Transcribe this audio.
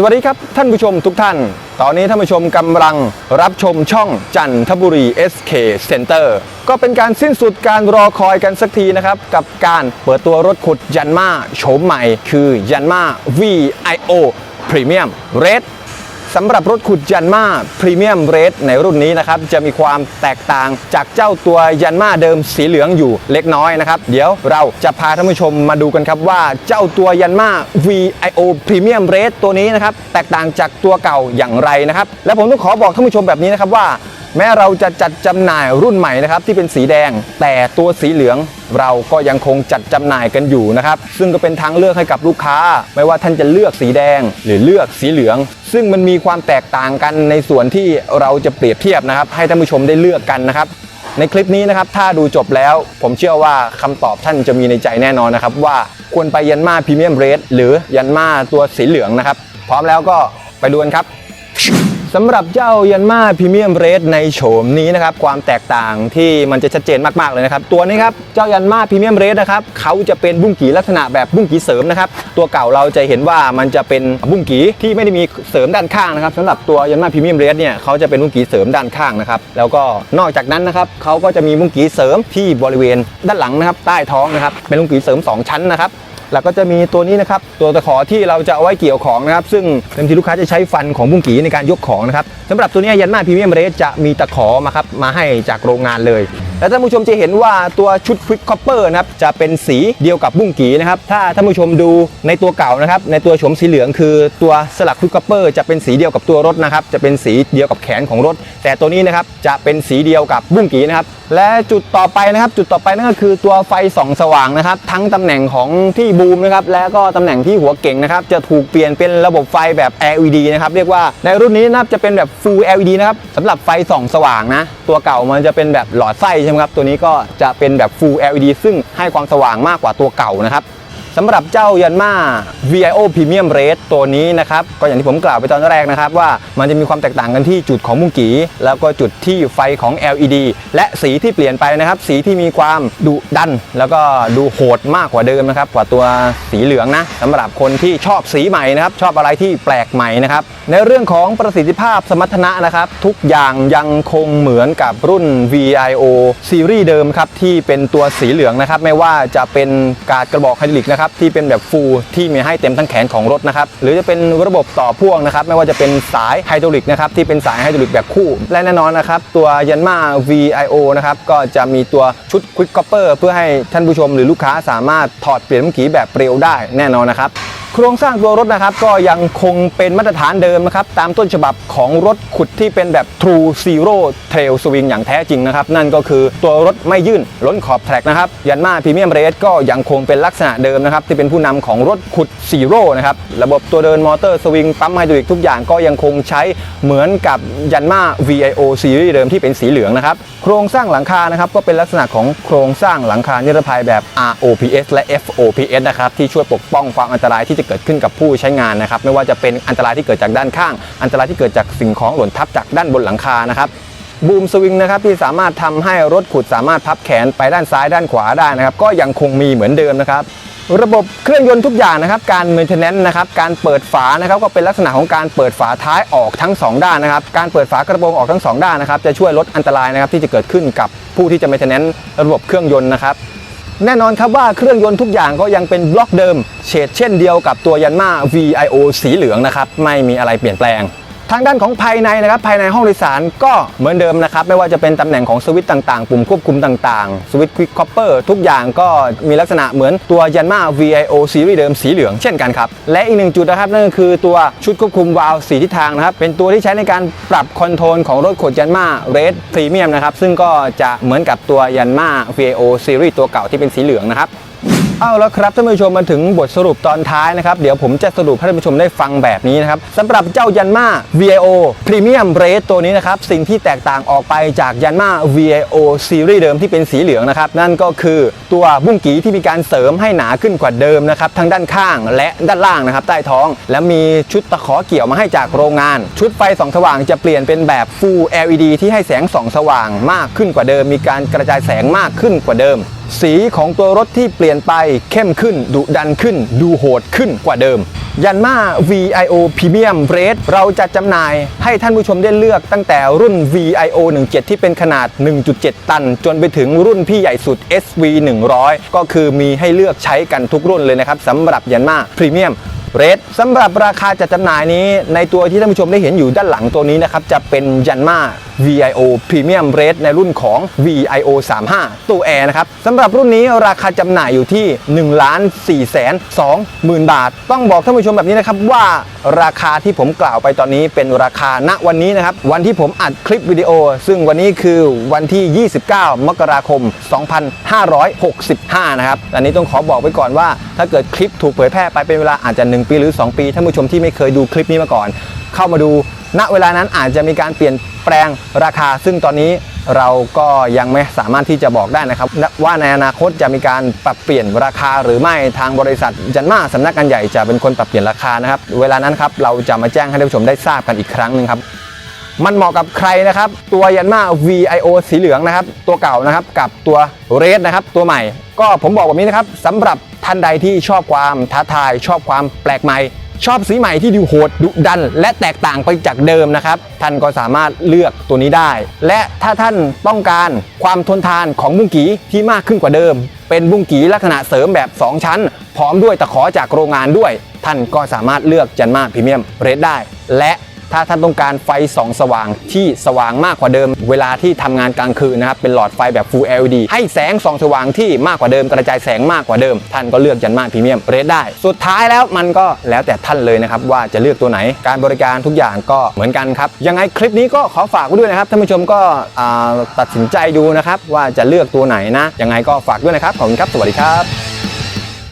สวัสดีครับ ท่านผู้ชมทุกท่าน ตอนนี้ท่านผู้ชมกำลังรับชมช่องจันทบุรี SK Center ก็เป็นการสิ้นสุดการรอคอยกันสักทีนะครับ กับการเปิดตัวรถขุดยันมาโฉมใหม่ คือยันมา VIO Premium Red สำหรับรถขุดยันมาพรีเมียมเรสในรุ่นนี้นะครับ จะมีความแตกต่างจากเจ้าตัวยันมาเดิมสีเหลืองอยู่เล็กน้อยนะครับ เดี๋ยวเราจะพาท่านผู้ชมมาดูกันครับว่าเจ้าตัวยันมา VIO Premium r a c e ตัวนี้นะครับ แตกต่างจากตัวเก่าอย่างไรนะครับ และผมต้องขอบอกท่านผู้ชมแบบนี้นะครับว่า แม้เราจะจัดจำหน่ายรุ่นใหม่นะครับที่เป็นสีแดง แต่ตัวสีเหลืองเราก็ยังคงจัดจำหน่ายกันอยู่นะครับซึ่งก็เป็นทางเลือกให้กับลูกค้า ไม่ว่าท่านจะเลือกสีแดงหรือเลือกสีเหลือง ซึ่งมันมีความแตกต่างกันในส่วนที่เราจะเปรียบเทียบนะครับ ให้ท่านผู้ชมได้เลือกกันนะครับในคลิปนี้นะครับถ้าดูจบแล้ว ผมเชื่อว่าคำตอบท่านจะมีในใจแน่นอนนะครับ ว่าควรไปยันมาพรีเมียมเรสหรือยันมาตัวสีเหลืองนะครับ พร้อมแล้วก็ไปดูกันครับ สำหรับเจ้ายันมาพรีเมียมเรสในโฉมนี้นะครับความแตกต่างที่มันจะชัดเจนมากๆเลยนะครับตัวนี้ครับเจ้ายันมาพรีเมียมเรสนะครับเขาจะเป็นบุ้งกีลักษณะแบบบุ้งกีเสริมนะครับตัวเก่าเราจะเห็นว่ามันจะเป็นบุ้งกีที่ไม่ได้มีเสริมด้านข้างนะครับสำหรับตัวยันมาพรีเมียมเรสเนี่ยเขาจะเป็นบุ้งกีเสริมด้านข้างนะครับแล้วก็นอกจากนั้นนะครับเขาก็จะมีบุ้งกีเสริมที่บริเวณด้านหลังนะครับใต้ท้องนะครับเป็นบุ้งกีเสริมสองชั้นนะครับ แล้วก็จะมีตัวนี้นะครับตัวตะขอที่เราจะเอาไว้เกี่ยวของนะครับซึ่งเต็มทีลูกค้าจะใช้ฟันของบุ้งกีในการยกของนะครับสำหรับตัวนี้ยันมาพรีเมียมเรสจะมีตะขอมาครับมาให้จากโรงงานเลย และท่านผู้ชมจะเห็นว่าตัวชุดควิกคอปเปอร์นะครับจะเป็นสีเดียวกับบุ้งกีนะครับถ้าท่านผู้ชมดูในตัวเก่านะครับในตัวโฉมสีเหลืองคือตัวสลักควิกคอปเปอร์จะเป็นสีเดียวกับตัวรถนะครับจะเป็นสีเดียวกับแขนของรถ แต่ตัวนี้นะครับจะเป็นสีเดียวกับบุ้งกีนะครับและจุดต่อไปนะครับ จุดต่อไปนั่นก็คือตัวไฟส่องสว่างนะครับ ทั้งตำแหน่งของที่บูมนะครับและก็ตำแหน่งที่หัวเก่งนะครับจะถูกเปลี่ยนเป็นระบบไฟแบบ LED นะครับเรียกว่าในรุ่นนี้นะครับจะเป็นแบบ Full LED นะครับสำหรับไฟส่องสว่างนะตัวเก่ามันจะเป็นแบบหลอดไส้ใช่ไหมครับตัวนี้ก็จะเป็นแบบ Full LED ซึ่งให้ความสว่างมากกว่าตัวเก่านะครับ สำหรับเจ้ายันมา VIO Premium Rate ตัวนี้นะครับ ก็อย่างที่ผมกล่าวไปตอนแรกนะครับ ว่ามันจะมีความแตกต่างกันที่จุดของมุงกีแล้วก็จุดที่ไฟของ LED และสีที่เปลี่ยนไปนะครับ สีที่มีความดุดัน แล้วก็ดูโหดมากกว่าเดิมนะครับ กว่าตัวสีเหลืองนะสำหรับคนที่ชอบสีใหม่นะครับ ชอบอะไรที่แปลกใหม่นะครับ ในเรื่องของประสิทธิภาพสมรรถนะนะครับ ทุกอย่างยังคงเหมือนกับรุ่น VIO ซีรีส์เดิมครับที่เป็นตัวสีเหลืองนะครับ ไม่ว่าจะเป็นการดกระบอกไฮดรอลิกนะครับที่เป็นแบบฟูลที่มีให้เต็มทั้งแขนของรถนะครับหรือจะเป็นระบบต่อพ่วงนะครับไม่ว่าจะเป็นสายไฮดรอลิกนะครับที่เป็นสายไฮดรอลิกแบบคู่ และแน่นอนนะครับตัวยันมา VIO นะครับก็จะมีตัวชุด Quick Copper เพื่อให้ท่านผู้ชมหรือลูกค้าสามารถถอดเปลี่ยนมือกี้แบบเร็วได้แน่นอนนะครับโครงสร้างตัวรถนะครับก็ยังคงเป็นมาตรฐานเดิมนะครับตามต้นฉบับของรถขุดที่เป็นแบบ True Zero Trail Swing อย่างแท้จริงนะครับนั่นก็คือตัวรถไม่ยื่นล้นขอบแทร็กนะครับยันมาพรีเมียมเรสก็ยังคงเป็นลักษณะเดิมนะครับที่เป็นผู้นำของรถขุด Zero นะครับระบบตัวเดินมอเตอร์สวิงปั๊มไฮดรอลิกทุกอย่างก็ยังคงใช้เหมือนกับยันมา VIO ซีรีส์เดิมที่เป็นสีเหลืองนะครับโครงสร้างหลังคานะครับก็เป็นลักษณะของโครงสร้างหลังคานิรภัยแบบ ROPS และ FOPS นะครับที่ช่วยปกป้องความอันตรายที่จะเกิดขึ้นกับผู้ใช้งานนะครับไม่ว่าจะเป็นอันตรายที่เกิดจากด้านข้าง อันตรายที่เกิดจากสิ่งของหล่นทับจากด้านบนหลังคานะครับบูมสวิงนะครับที่สามารถทำให้รถขุดสามารถพับแขนไปด้านซ้ายด้านขวาได้นะครับก็ยังคงมีเหมือนเดิมนะครับ ระบบเครื่องยนต์ทุกอย่างนะครับ การ maintenance นะครับ การเปิดฝานะครับก็เป็นลักษณะของการเปิดฝาท้ายออกทั้ง 2 ด้านนะครับ การเปิดฝากระโปรงออกทั้ง 2 ด้านนะครับ จะช่วยลดอันตรายนะครับที่จะเกิดขึ้นกับผู้ที่จะ maintenance ระบบเครื่องยนต์นะครับ แน่นอนครับว่าเครื่องยนต์ทุกอย่างก็ยังเป็นบล็อกเดิม เฉดเช่นเดียวกับตัวยันมา VIO สีเหลืองนะครับ ไม่มีอะไรเปลี่ยนแปลง ทางด้านของภายในนะครับภายในห้องโดยสารก็เหมือนเดิมนะครับไม่ว่าจะเป็นตำแหน่งของสวิตช์ต่างๆ ปุ่มควบคุมต่างๆสวิตช์ควิกคอปเปอร์ทุกอย่างก็มีลักษณะเหมือนตัวยันมา VIO ซีรีส์เดิมสีเหลืองเช่นกันครับและอีกหนึ่งจุดนะครับนั่นก็คือตัวชุดควบคุมวาล์วสีทิศทางนะครับเป็นตัวที่ใช้ในการปรับคอนโทรลของรถขนยันมาเรดพรีเมียมนะครับซึ่งก็จะเหมือนกับตัวยันมา VIO ซีรีส์ตัวเก่าที่เป็นสีเหลืองนะครับ เอาแล้วครับท่านผู้ชมมาถึงบทสรุปตอนท้ายนะครับ เดี๋ยวผมจะสรุปให้ท่านผู้ชมได้ฟังแบบนี้นะครับสำหรับเจ้ายันมา VIO Premium Race ตัวนี้นะครับ สิ่งที่แตกต่างออกไปจากยันมา VIO Series เดิมที่เป็นสีเหลืองนะครับ นั่นก็คือตัวบุ้งกีที่มีการเสริมให้หนาขึ้นกว่าเดิมนะครับ ทั้งด้านข้างและด้านล่างนะครับ ใต้ท้อง และมีชุดตะขอเกี่ยวมาให้จากโรงงาน ชุดไฟส่องสว่างจะเปลี่ยนเป็นแบบ Full LED ที่ให้แสงส่องสว่างมากขึ้นกว่าเดิม มีการกระจายแสงมากขึ้นกว่าเดิม สีของตัวรถที่เปลี่ยนไปเข้มขึ้น ดุดันขึ้น ดูโหดขึ้นกว่าเดิม ยันมา VIO Premium Red เราจะจำหน่ายให้ท่านผู้ชมได้เลือกตั้งแต่รุ่น VIO 17 ที่เป็นขนาด 1.7 ตัน จนไปถึงรุ่นพี่ใหญ่สุด SV 100 ก็คือมีให้เลือกใช้กันทุกรุ่นเลยนะครับสำหรับยันมา Premium เรทสำหรับราคาจัดจำหน่ายนี้ ในตัวที่ท่านผู้ชมได้เห็นอยู่ด้านหลังตัวนี้นะครับ จะเป็นยันมา VIO Premium Rate ในรุ่นของ VIO 35 ตัวแอร์นะครับสำหรับรุ่นนี้ราคาจำหน่ายอยู่ที่1ล้าน4แสน2หมื่นบาท ต้องบอกท่านผู้ชมแบบนี้นะครับว่าราคาที่ผมกล่าวไปตอนนี้เป็นราคาณวันนี้นะครับ วันที่ผมอัดคลิปวิดีโอ ซึ่งวันนี้คือวันที่ 29 มกราคม 2565 นะครับ อันนี้ต้องขอบอกไว้ก่อนว่า ถ้าเกิดคลิปถูกเผยแพร่ไปเป็นเวลาอาจจะ 1 ปีหรือ 2 ปีท่านผู้ชมที่ไม่เคยดูคลิปนี้มาก่อน เข้ามาดูณเวลานั้นอาจจะมีการเปลี่ยนแปลงราคา ซึ่งตอนนี้เราก็ยังไม่สามารถที่จะบอกได้นะครับ ว่าในอนาคตจะมีการปรับเปลี่ยนราคาหรือไม่ทางบริษัทจันมาสำนักงานใหญ่จะเป็นคนปรับเปลี่ยนราคานะครับ เวลานั้นครับเราจะมาแจ้งให้ท่านผู้ชมได้ทราบกันอีกครั้งหนึ่งครับมันเหมาะกับใครนะครับ ตัวยันมา VIO สีเหลืองนะครับ ตัวเก่านะครับกับตัวเรดนะครับ ตัวใหม่ ก็ผมบอกแบบนี้นะครับสำหรับ ท่านใดที่ชอบความท้าทาย ชอบความแปลกใหม่ ชอบสีใหม่ที่ดูโหดดุดัน และแตกต่างไปจากเดิมนะครับ ท่านก็สามารถเลือกตัวนี้ได้ และถ้าท่านต้องการความทนทานของบุ้งกีที่มากขึ้นกว่าเดิม เป็นบุ้งกีลักษณะเสริมแบบ 2 ชั้น พร้อมด้วยตะขอจากโรงงานด้วย ท่านก็สามารถเลือกจันมาพรีเมียมเรดได้ และ ถ้าท่านต้องการไฟส่องสว่างที่สว่างมากกว่าเดิม เวลาที่ทำงานกลางคืนนะครับเป็นหลอดไฟแบบ Full LED ให้แสงส่องสว่างที่มากกว่าเดิม กระจายแสงมากกว่าเดิม ท่านก็เลือกจันมาพรีเมียมเรดได้ สุดท้ายแล้วมันก็แล้วแต่ท่านเลยนะครับว่าจะเลือกตัวไหนการบริการทุกอย่างก็เหมือนกันครับยังไงคลิปนี้ก็ขอฝากไว้ด้วยนะครับท่านผู้ชมก็ตัดสินใจดูนะครับว่าจะเลือกตัวไหนนะยังไงก็ฝากด้วยนะครับขอบคุณครับสวัสดีครับ